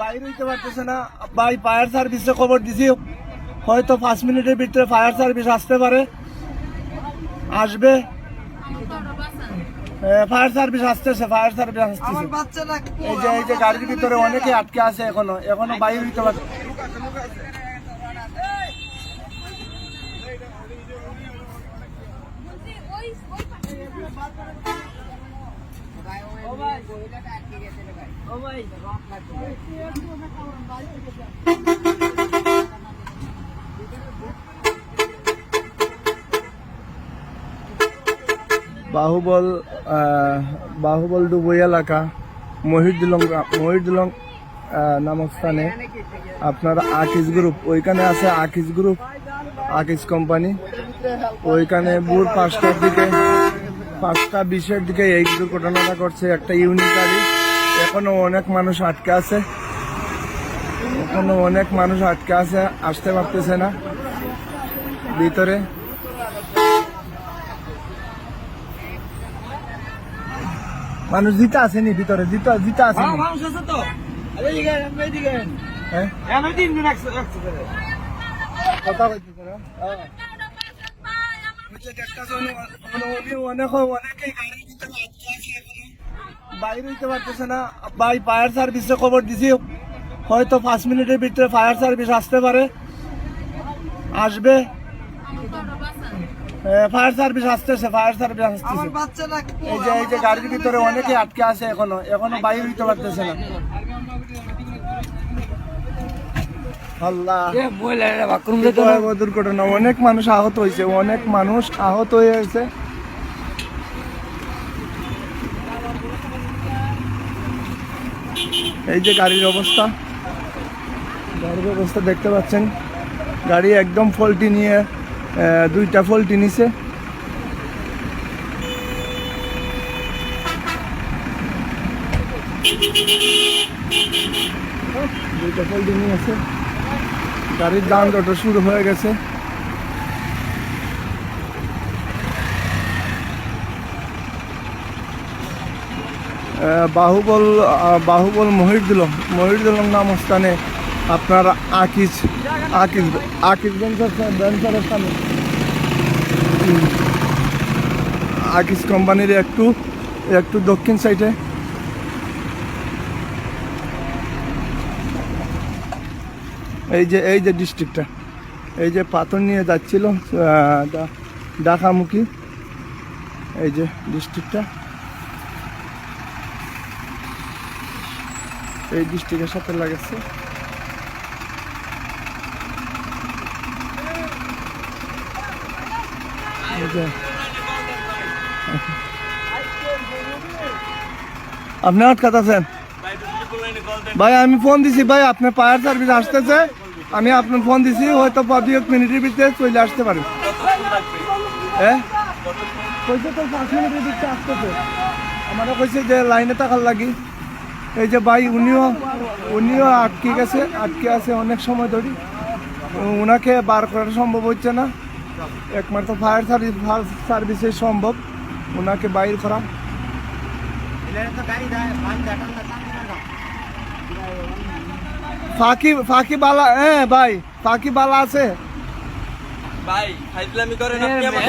বাইরে হইতে পারতেছে না। ভাই ফায়ার সার্ভিসে খবর দিছি। হয়তো পাঁচ মিনিটের ভিতরে ফায়ার সার্ভিস আসতে পারে। আসবে। ফায়ার সার্ভিস আসতেছে ফায়ার সার্ভিস আসতেছে। এই যে এই যে গাড়ির ভিতরে অনেকে আটকে আছে এখনও। এখনও বাইরে হইতে পারছে বাহুবল আহ, বাহুবল বাহুবল ডুবই এলাকা মহিদুলং মহিদুলং নামক স্থানে আপনার আকিস গ্রুপ, ওইখানে আছে আকিস গ্রুপ আকিস কোম্পানি। ওইখানে ভোর পাঁচটার দিকে, পাঁচটা বিশের দিকে এই দুর্ঘটনাটা করছে একটা ইউনিক গাড়ি এখনও অনেক মানুষ আটকে আছে। এখনও অনেক মানুষ আটকে আছে আসতে পারতেছে না ভিতরে। মানুষ জিতে আসেনি ভিতরে জিতে জিতে আসেনি। হ্যাঁ কইতেছে না অনেক অনেকেই গাড়ির ভিতরে। বাইরে হইতে পারতেছে না। ভাই ফায়ার সার্ভিসে খবর দিছি। হয়তো পাঁচ মিনিটের ভিতরে ফায়ার সার্ভিস আসতে পারে। আসবে। ফায়ার সার্ভিস আসতেছে ফায়ার সার্ভিস আসতেছে। এই যে এই যে গাড়ির ভিতরে অনেকে আটকে আছে এখনও। এখনও বাইরে হইতে পারতেছে না। দুর্ঘটনা। অনেক মানুষ আহত হয়েছে অনেক মানুষ আহত হয়ে এই যে গাড়ির অবস্থা। গাড়ির অবস্থা দেখতে পাচ্ছেন। গাড়ি একদম ফল্টি নিয়ে দুইটা ফল্টি নিছে। দুইটা ফল্টি নিয়েছে গাড়ির দাম যত শুরু হয়ে গেছে। বাহুবল বাহুবল মহিরদুলম মহিরদুলম নাম স্থানে আপনার আকিজ আকিজ আকিজ বেঞ্চার বেঞ্চারের স্থানে। আকিজ কোম্পানির একটু একটু দক্ষিণ সাইডে। এই যে এই যে ডিস্ট্রিক্টটা এই যে পাথর নিয়ে যাচ্ছিল আহ, ডা- ঢাকামুখী এই যে ডিস্ট্রিক্টটা এই ডিস্ট্রিক্টের সাথে যে- আপনি আটকাতেছেন ভাই, আমি ফোন দিছি, ভাই, আপনার ফায়ার সার্ভিস আসতেছে। আমি আপনার ফোন দিছি, হয়তো দুই এক মিনিটের ভিতরে চলে আসতে পারি। হ্যাঁ কইছে তো পাঁচ মিনিটের ভিতরে আসতেছে। আমারও কইছে যে লাইনে থাকার লাগি। এই যে ভাই উনিও উনিও আটকে গেছে আটকে আছে অনেক সময় ধরে। ওনাকে বার করা সম্ভব হচ্ছে না। একমাত্র ফায়ার সার্ভিস ফায়ার সার্ভিসে সম্ভব। ওনাকে বাইর করা। ফাঁকি ফাঁকি বালা হ্যাঁ ভাই ফাঁকি বালা আছে। ভাই ফাইজলামি করেন আপনি আমার